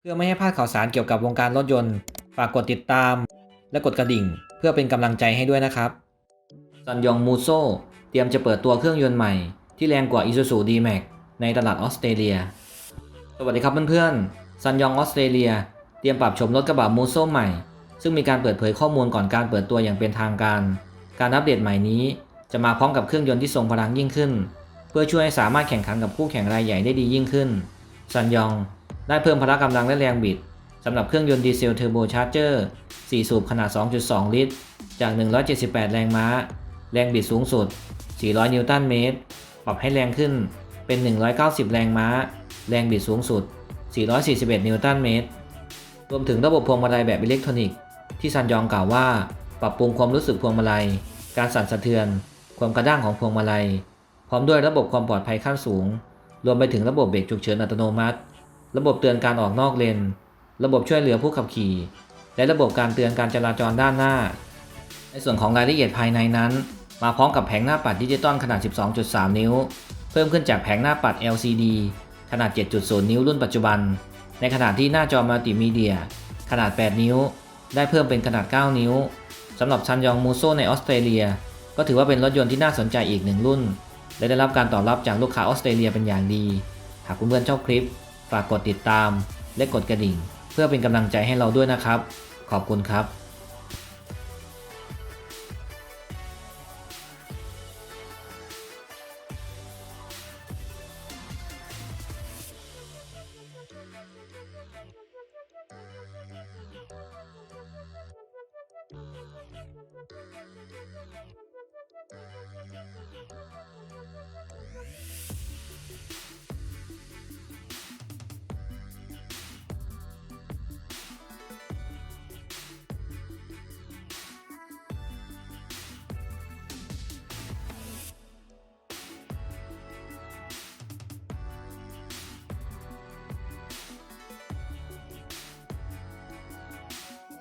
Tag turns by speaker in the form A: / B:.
A: เพื่อไม่ให้พลาดข่าวสารเกี่ยวกับวงการรถยนต์ ฝากกดติดตาม และกดกระดิ่ง เพื่อเป็นกำลังใจให้ด้วยนะครับซันยองมูโซเตรียมจะเปิดตัวเครื่องยนต์ใหม่ ที่แรงกว่า Isuzu D-Max ในตลาดออสเตรเลีย สวัสดีครับเพื่อนๆซันยองออสเตรเลียเตรียมปรับชมรถกระบะมูโซใหม่ ซึ่งมีการเปิดเผยข้อมูลก่อนการเปิดตัวอย่างเป็นทางการ การอัปเดตใหม่นี้ จะมาพร้อมกับเครื่องยนต์ที่ทรงพลังยิ่งขึ้น เพื่อช่วยให้สามารถแข่งขันกับคู่แข่งรายใหญ่ได้ดียิ่งขึ้นซันยอง ได้เพิ่มพละกำลังและแรงบิดสำหรับเครื่องยนต์ดีเซลเทอร์โบชาร์เจอร์ 4 สูบขนาด 2.2 ลิตร จาก 178 แรงม้า แรงบิดสูงสุด 400 นิวตันเมตร ปรับให้แรงขึ้นเป็น 190 แรงม้า แรงบิดสูงสุด 441 นิวตันเมตร รวมถึงระบบพวงมาลัยแบบอิเล็กทรอนิกส์ที่ซันยองกล่าวว่า ปรับปรุงความรู้สึกพวงมาลัย การสั่นสะเทือน ความกระด้างของพวงมาลัย พร้อมด้วยระบบความปลอดภัยขั้นสูง รวมไปถึงระบบเบรกฉุกเฉินอัตโนมัติ ระบบเตือนการออกนอกเลน ระบบช่วยเหลือผู้ขับขี่ และระบบการเตือนการจราจรด้านหน้า ในส่วนของรายละเอียดภายในนั้น มาพร้อมกับแผงหน้าปัดดิจิตอลขนาด 12.3 นิ้ว เพิ่มขึ้นจากแผงหน้าปัด LCD ขนาด 7.0 นิ้วรุ่นปัจจุบัน ในขณะที่หน้าจอมัลติมีเดีย ขนาด 8 นิ้ว ได้เพิ่มเป็นขนาด 9 นิ้วสำหรับชันยองมูโซในออสเตรเลีย ก็ถือว่าเป็นรถยนต์ที่น่าสนใจอีกหนึ่งรุ่น และได้รับการตอบรับจากลูกค้าออสเตรเลียเป็นอย่างดี หากเพื่อนๆชอบคลิป ฝากกดติดตามและกดกระดิ่ง เพื่อเป็นกำลังใจให้เราด้วยนะครับ ขอบคุณครับ